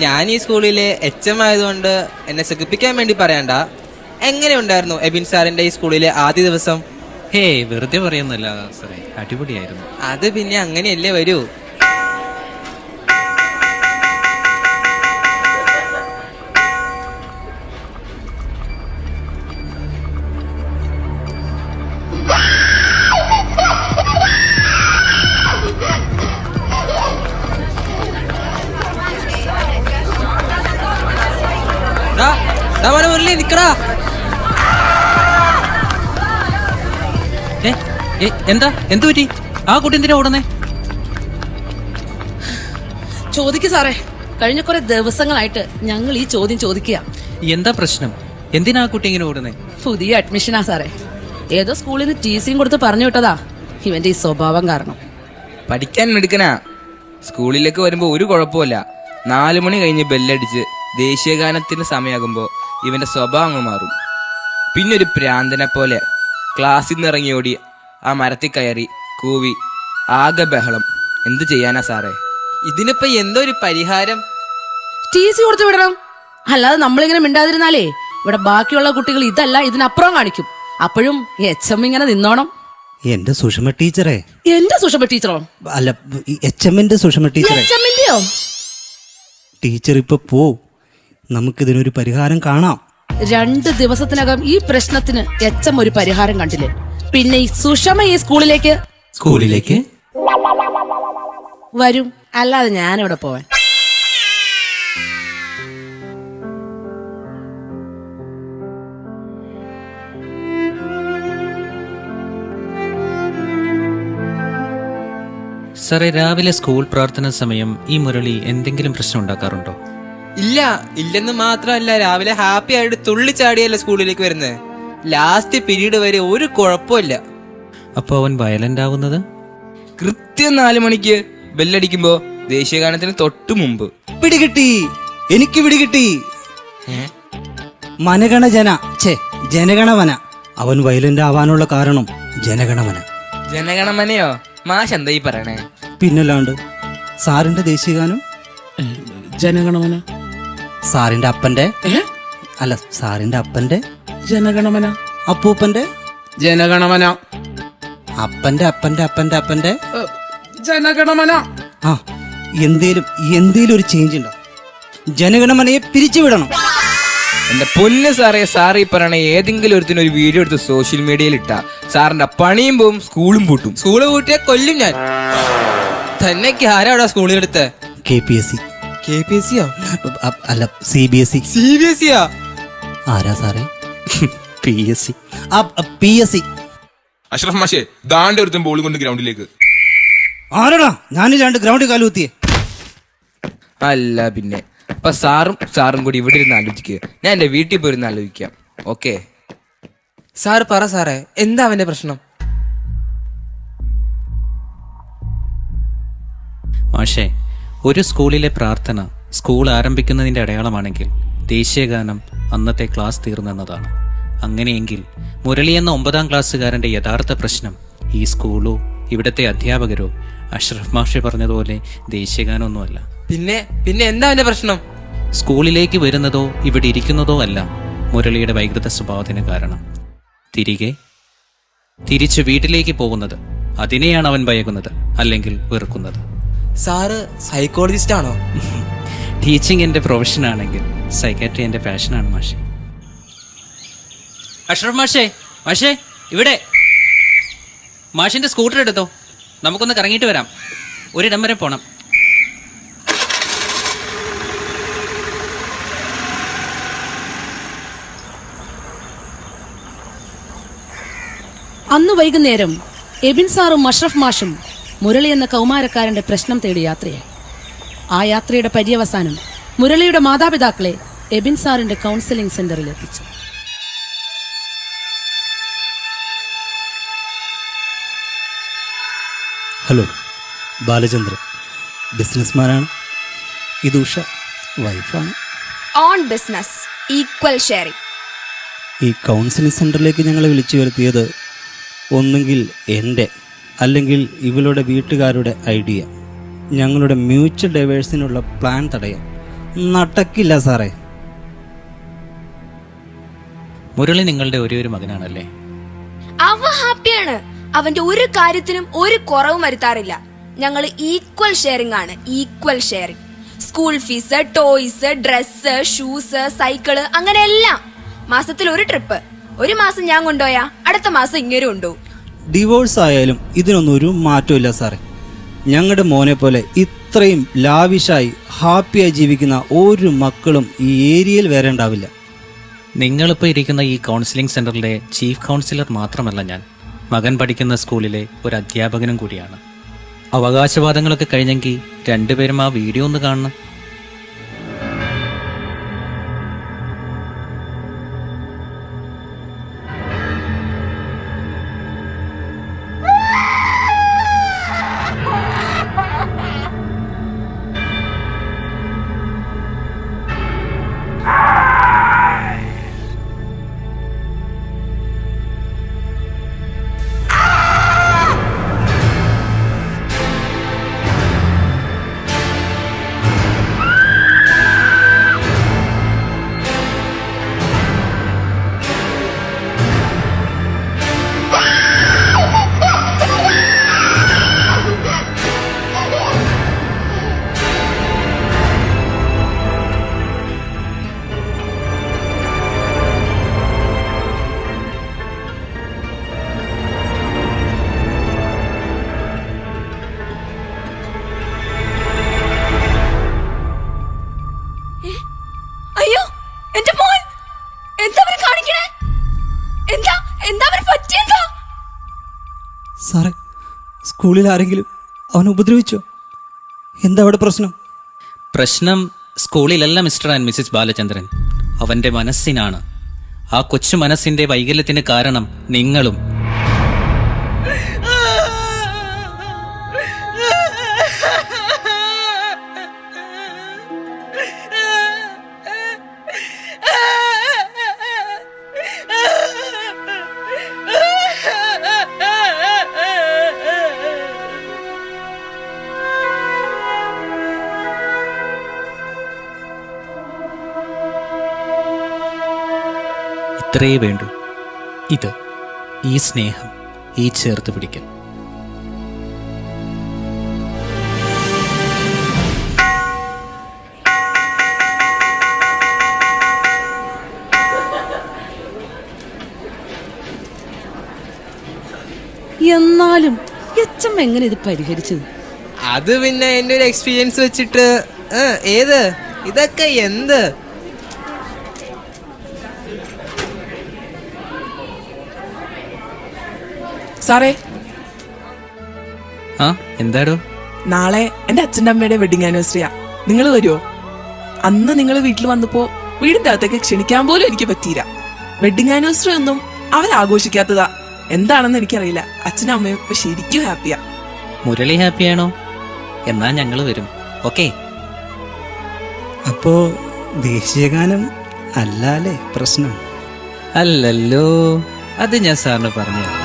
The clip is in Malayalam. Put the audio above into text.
ഞാൻ ഈ സ്കൂളിലെ എച്ച് എം ആയതുകൊണ്ട് എന്നെ സുഖിപ്പിക്കാൻ വേണ്ടി പറയണ്ട. എങ്ങനെയുണ്ടായിരുന്നു എബിൻ സാറിന്റെ ഈ സ്കൂളിലെ ആദ്യ ദിവസം? ഹേ വെറുതെ പറയുന്നല്ല സാറേ. അടിപൊളിയായിരുന്നു. അത് പിന്നെ അങ്ങനെയല്ലേ വരൂ. മുരളി നിക്കടാ എന്താ? എന്തു പറ്റി? ആ കുട്ടി എന്തിനാ ഓടുന്നേ? ചോദിക്കു സാറേ. കഴിഞ്ഞ കുറെ ദിവസങ്ങളായിട്ട് ഞങ്ങൾ ഈ ചോദ്യം ചോദിക്കുക. എന്താ പ്രശ്നം? എന്തിനാ ആ കുട്ടി ഇങ്ങനെ ഓടുന്നേ? പുതിയ അഡ്മിഷനാ സാറേ. ഏതോ സ്കൂളിൽ നിന്ന് ടി സിയും കൊടുത്ത് പറഞ്ഞു വിട്ടതാ. ഇവന്റെ ഈ സ്വഭാവം കാരണം. പഠിക്കാൻ മിടുക്കനാ. സ്കൂളിലേക്ക് വരുമ്പോ ഒരു കുഴപ്പമില്ല നാലു മണി കഴിഞ്ഞ് ബെല്ലടിച്ച് ദേശീയഗാനത്തിന് സമയമാകുമ്പോ ഇവന്റെ സ്വഭാവം അങ്ങ് മാറും. പിന്നെ ഒരു പ്രാന്തനെ പോലെ ക്ലാസ്സിൽ നിന്ന് ഇറങ്ങി ഓടി ആ മരത്തിൽ കയറി കൂവി ആകെ ബഹളം. എന്ത് ചെയ്യാനാ സാറേ? ഇതിനിപ്പോ എന്തോ ഒരു പരിഹാരം? ടി സി കൊടുത്തു വിടണം. അല്ലാതെ നമ്മളിങ്ങനെ മിണ്ടാതിരുന്നാലേ ഇവിടെ ബാക്കിയുള്ള കുട്ടികൾ ഇതല്ല ഇതിനപ്പുറം കാണിക്കും. അപ്പോഴും എച്ച് എം ഇങ്ങനെ നിന്നോണം. എന്റെ സുഷമ ടീച്ചറെ. എന്റെ സുഷമ ടീച്ചറോ? അല്ല എച്ച് എമ്മിന്റെ സുഷമ ടീച്ചറെ. എച്ച് എമ്മിന്റെയോ ടീച്ചർ ഇപ്പൊ പോ നമുക്കിതിനൊരു പരിഹാരം കാണാം. രണ്ട് ദിവസത്തിനകം ഈ പ്രശ്നത്തിന് എച്ചം ഒരു പരിഹാരം കണ്ടില്ലേ? പിന്നെ ഈ സുഷമ ഈ സ്കൂളിലേക്ക്? സ്കൂളിലേക്ക്? വരും. അല്ലാതെ ഞാനിവിടെ പോവാൻ. സാറേ രാവിലെ സ്കൂൾ പ്രാർത്ഥന സമയം ഈ മുരളി എന്തെങ്കിലും പ്രശ്നം ഉണ്ടാക്കാറുണ്ടോ? ഇല്ല ഇല്ലെന്ന് മാത്രമല്ല രാവിലെ ഹാപ്പി ആയിട്ട് തുള്ളിച്ചാടിയല്ല സ്കൂളിലേക്ക് വരുന്നത് ലാസ്റ്റ് പീരീഡ് വരെ ഒരു കുഴപ്പമില്ല. അപ്പൊ അവൻ വയലന്റ് ആവുന്നത്? കൃത്യം നാലു മണിക്ക് ബെല്ലടിക്കുമ്പോ ദേശീയഗാനത്തിന് തൊട്ടു മുമ്പ്. പിടികിട്ടി എനിക്ക് പിടികിട്ടി മനഗണ ജന ഛേ ജനഗണമന. അവൻ വയലന്റ് ആവാനുള്ള കാരണം ജനഗണമന. ജനഗണമനയോ? മാഷ് എന്താ ഈ പറയണേ? പിന്നല്ലാണ്ട് സാറിന്റെ ദേശീയഗാനം? ജനഗണമന. സാറിന്റെ അപ്പന്റെ? അല്ല സാറിന്റെ അപ്പന്റെ? ജനഗണമന. അപ്പൂപ്പന്റെ? ജനഗണമന. അപ്പന്റെ അപ്പന്റെ അപ്പന്റെ അപ്പന്റെ? ജനഗണമന. ആ എന്തേലും എന്തേലും ഒരു ചേഞ്ച് ഉണ്ടോ? ജനഗണമനയെ പിരിച്ചുവിടണം എന്റെ പൊല്ല് സാറേ സാർ ഈ പറയണ ഏതെങ്കിലും ഒരുത്തിന് ഒരു വീഡിയോ എടുത്ത് സോഷ്യൽ മീഡിയയിൽ ഇട്ട സാറിന്റെ പണിയും പോവും സ്കൂളും പൂട്ടും. സ്കൂൾ പൂട്ടിയാ കൊല്ലും ഞാൻ. തന്നെക്ക് ആരാടാ സ്കൂളിലെടുത്ത്? K P S C. K P S സിയോ? അല്ല C B S C C B S സിയാ ആരാ സാറേ? P S C. P S C. Ashraf മാഷേ ദാണ്ട് ഒരുത്തൻ ബോൾ കൊണ്ട് ഗ്രൗണ്ടിലേക്ക്. ആരടാ? ഞാനില്ലാണ്ട് ഗ്രൗണ്ടിൽ കാലുകുത്തിയേ അല്ല പിന്നെ. അപ്പൊ സാറും സാറും കൂടി ഇവിടെ ഇരുന്ന് ആലോചിക്കുക ഞാൻ എന്റെ വീട്ടിൽ പോയിരുന്ന് ആലോചിക്കാം. ഓക്കെ? സാർ പറ സാറേ എന്താ അവന്റെ പ്രശ്നം? മാഷേ ഒരു സ്കൂളിലെ പ്രാർത്ഥന സ്കൂൾ ആരംഭിക്കുന്നതിന്റെ അടയാളമാണെങ്കിൽ ദേശീയഗാനം അന്നത്തെ ക്ലാസ് തീർന്നെന്നതാണ്. അങ്ങനെയെങ്കിൽ മുരളി എന്ന ഒമ്പതാം ക്ലാസ്സുകാരന്റെ യഥാർത്ഥ പ്രശ്നം ഈ സ്കൂളോ ഇവിടുത്തെ അധ്യാപകരോ അഷ്റഫ് മാഷി പറഞ്ഞതുപോലെ ദേശീയഗാനമൊന്നുമല്ല പിന്നെ പിന്നെ എന്താ അവന്റെ പ്രശ്നം? സ്കൂളിലേക്ക് വരുന്നതോ ഇവിടെ ഇരിക്കുന്നതോ അല്ല മുരളിയുടെ വൈകൃത സ്വഭാവത്തിന് കാരണം. തിരികെ തിരിച്ചു വീട്ടിലേക്ക് പോകുന്നത് അതിനെയാണ് അവൻ ഭയക്കുന്നത് അല്ലെങ്കിൽ വെറുക്കുന്നത്. സാറ് സൈക്കോളജിസ്റ്റ് ആണോ? ടീച്ചിങ് എന്റെ പ്രൊഫഷൻ ആണെങ്കിൽ സൈക്കാട്രി എന്റെ പാഷനാണ് മാഷെ. അഷ്റഫ് മാഷെ മാഷെ ഇവിടെ. മാഷിന്റെ സ്കൂട്ടർ എടുത്തോ. നമുക്കൊന്ന് കറങ്ങിയിട്ട് വരാം. ഒരിടം വരെ പോണം. അന്ന് വൈകുന്നേരം എബിൻ സാറും അഷ്റഫ് മാഷും മുരളി എന്ന കൗമാരക്കാരന്റെ പ്രശ്നം തേടി യാത്രയായി. ആ യാത്രയുടെ പര്യവസാനം മുരളിയുടെ മാതാപിതാക്കളെ എബിൻ സാറിന്റെ കൗൺസിലിംഗ് സെന്ററിൽ എത്തിച്ചു ഹലോ ബാലചന്ദ്രൻ. ബിസിനസ്മാനാണ്. ഇത് ഉഷ വൈഫാണ്. Own business equal sharing. ഈ കൗൺസിലിംഗ് സെന്ററിലേക്ക് ഞങ്ങളെ വിളിച്ചു വരുത്തിയത് ഒന്നുകിൽ എന്റെ അല്ലെങ്കിൽ ഇവളുടെ വീട്ടുകാരുടെ ഐഡിയ. ഞങ്ങളുടെ മ്യൂച്വൽ ഡൈവേഴ്സിനുള്ള പ്ലാൻ തടയാൻ നടക്കില്ല സാറേ. മുരളി നിങ്ങളുടെ ഒരേ ഒരു മകനാണല്ലേ? അവ ഹാപ്പിയാണ്. അവന്റെ ഒരു കാര്യത്തിനും ഒരു കുറവും വരുത്താറില്ല. ഞങ്ങൾ ഈക്വൽ ഷെയറിംഗ് ആണ്. Equal sharing school fees toys dress shoes cycle അങ്ങനെ എല്ലാം. മാസത്തിൽ ഒരു ട്രിപ്പ് ഒരു മാസം ഞാൻ കൊണ്ടുപോയാ അടുത്ത മാസം ഇങ്ങനെ കൊണ്ടുപോകും. ഡിവോഴ്സ് ആയാലും ഇതിനൊന്നും ഒരു മാറ്റമില്ല സാറേ. ഞങ്ങളുടെ മോനെ പോലെ ഇത്രയും ലാവിഷായി ഹാപ്പിയായി ജീവിക്കുന്ന ഒരു മക്കളും ഈ ഏരിയയിൽ വരെ ഉണ്ടാവില്ല. നിങ്ങളിപ്പോൾ ഇരിക്കുന്ന ഈ കൗൺസിലിംഗ് സെന്ററിലെ ചീഫ് കൗൺസിലർ മാത്രമല്ല ഞാൻ. മകൻ പഠിക്കുന്ന സ്കൂളിലെ ഒരു അധ്യാപകനും കൂടിയാണ്. അവകാശവാദങ്ങളൊക്കെ കഴിഞ്ഞെങ്കിൽ രണ്ടുപേരും ആ വീഡിയോ ഒന്ന് കാണണം. സ്കൂളിൽ ആരെങ്കിലും അവനെ ഉപദ്രവിച്ചോ? എന്താ അവിടെ പ്രശ്നം? പ്രശ്നം സ്കൂളിലല്ല മിസ്റ്റർ ആൻഡ് മിസ്സിസ് ബാലചന്ദ്രൻ. അവന്റെ മനസ്സിനാണ്. ആ കൊച്ചു മനസ്സിന്റെ വൈകല്യത്തിന് കാരണം നിങ്ങളും ഇത്രയേ വേണ്ടൂ. ഇത് ഈ സ്നേഹം ഈ ചേർത്ത് പിടിക്കൽ. എന്നാലും എച്ചം എങ്ങനെ ഇത് പരിഹരിച്ചത്? അത് പിന്നെ എന്റെ ഒരു എക്സ്പീരിയൻസ് വെച്ചിട്ട് ഏത്? ഇതൊക്കെ എന്ത്? സാറേ. ആ എന്താടോ? നാളെ എന്റെ അച്ഛന്റെ അമ്മയുടെ വെഡിങ് ആനിവേഴ്സറിയാ നിങ്ങൾ വരുമോ അന്ന് നിങ്ങൾ വീട്ടിൽ വന്നപ്പോ വീടിന്റെ അകത്തേക്ക് ക്ഷണിക്കാൻ പോലും എനിക്ക് പറ്റിയില്ല. വെഡിങ് ആനിവേഴ്സറി ഒന്നും അവരാഘോഷിക്കാത്തതാ എന്താണെന്ന് എനിക്കറിയില്ല. അച്ഛനും അമ്മയും ഇപ്പൊ ശരിക്കും ഹാപ്പിയാ മുരളി ഹാപ്പിയാണോ എന്നാ ഞങ്ങൾ വരും. ഓക്കേ അപ്പോ ദേശീയഗാനം അല്ലാലേ പ്രശ്നം. അല്ലല്ലോ. അത് ഞാൻ സാറിന് പറഞ്ഞു